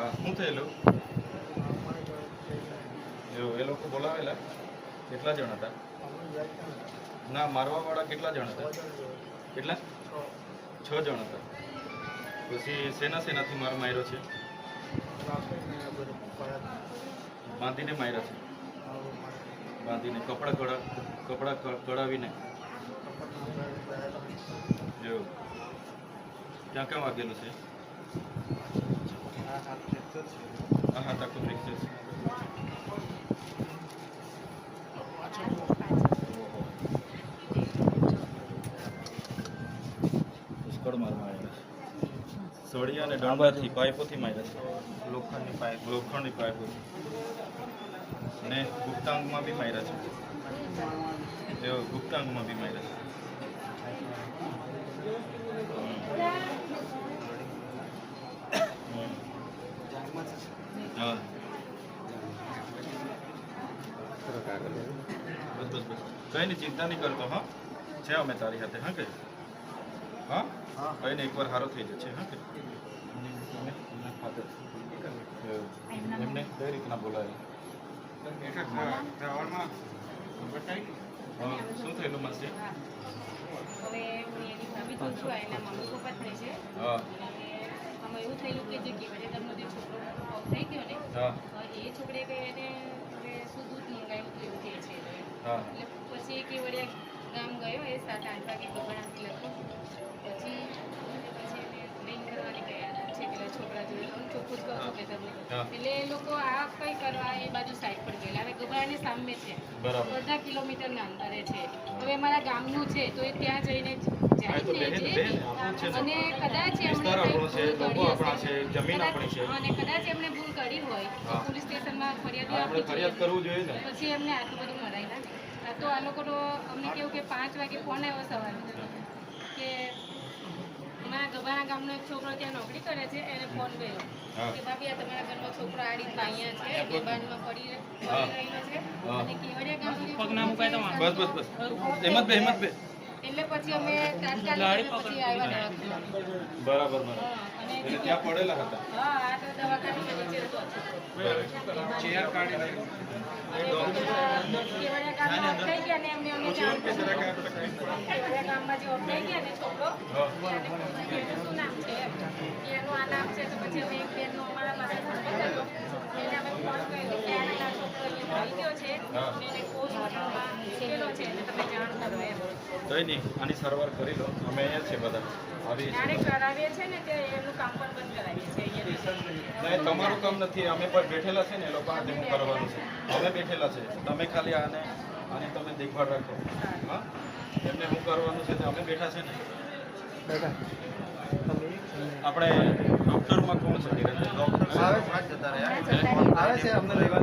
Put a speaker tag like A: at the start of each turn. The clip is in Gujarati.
A: હા શું થયેલું એવું એ લોકો બોલાવેલા કેટલા જણ હતા? ના મારવાવાળા કેટલા જણ હતા? કેટલા? છ જણ હતા. પછી શેના સેનાથી માર માર્યો છે. બાંધીને માર્યા છે. બાંધીને કપડાં કડા કપડાં કડાવીને એવું ક્યાં ક્યાં વાગેલું છે? હા હા તાકું ફ્રેક્ચર છે સળિયા અને દંડાથી પાઇપોથી માર્યા છે લોખંડની પાઇપ લોખંડની પાઇપોથી ને ગુપ્તાંગમાં બી માર્યા છે ગુપ્તાંગમાં બી માર્યા છે હમ. હા બસ બસ બસ. કઈ નહીં ચિંતા નહીં કરતો હા? છે અમે તારી સાથે હા કે? હા? કંઈ નહીં એકવાર સારો થઈ જશે હા કે? એમને કઈ રીતના બોલાવે? હા. શું થયેલું માસી?
B: હવે હું એની ભાભી તો છું એના મમ્મી પપ્પા જ છે.
A: હા.
B: આમાં એવું થયેલું કે જે કેવડિયાનો જે છોકરો થઈ ગયો ને
A: હા.
B: એ છોકરે કે એને હવે શું દૂધ મંગાવ્યું હતું એવું કહે છે એને.
A: હા
B: એટલે પછી એ કેવડિયા ગામ ગયો એ સાત આઠ વાગે ગભરાથી લગભગ પછી પછી એને ડ્રિંક કરવાની ગયા છે પેલા છોકરા જોડે હું ચોખ્ખું જ કહું કે તમને. એટલે એ લોકો આ કંઈ કરવા એ બાજુ સાઈડ પર ગયેલા. હવે ગભરાની સામે છે.
A: અડધા
B: અડધા કિલોમીટરના અંતરે છે. હવે મારા ગામનું છે તો એ ત્યાં જઈને જાય. અને કદાચ એમણે કદાચ- અને કદાચ એમણે ભૂલ કરી હોય તો પોલીસ સ્ટેશનમાં ફરિયાદ.
A: કરવું જોઈએ
B: પછી એમને આટલું બધું મરાય ના આ તો આ લોકોનો અમને કેવું કે પાંચ વાગે ફોન આવ્યો સવારે. કે અમારા ગભાના ગામનો એક છોકરો ત્યાં નોકરી કરે છે એને ફોન કર્યો. કે ભાભી આ તમારા ઘરનો છોકરો આડી અહીંયા છે બેભાનમાં પડી. પડી રહ્યો છે. અને કેવડિયા ગામ
A: બસ બસ બસ હિંમત બે હિંમત બે.
B: એટલે પછી અમે તાત્કાલિક એટલે પછી આવ્યા.
A: બરાબર બરાબર.
B: અને
A: એટલે ત્યાં પડેલા હતા?
B: હા આ તો દવાખાને નીચે હતો.
A: ચેર કાઢીને
B: છોકરો છે એનું આ નામ છે તો પછી અમે એક બેનનો અમારા પાસે સંપર્ક કર્યો. એને અમે ફોન કર્યો કે છોકરો ગયો છે. છે તમે જાણ કરો એમ.
A: કઈ નહીં આની સારવાર કરી લો. અમે અહીંયા છીએ બધા. આવી
B: જાણે કરાવીએ છે ને તે એનું કામ પણ બંધ કરાવીએ છીએ અહીંયા
A: નહીં. તમારું કામ નથી. અમે પણ બેઠેલા છે ને એ લોકો આજે કરવાનું છે. અમે બેઠેલા છે. તમે ખાલી આને આની તમે દેખભાળ રાખો. હા? એમને હું કરવાનું છે અમે બેઠા છે ને. આપણે ડૉક્ટરમાં કોણ છે? ડૉક્ટર આવે છે અમને લેવા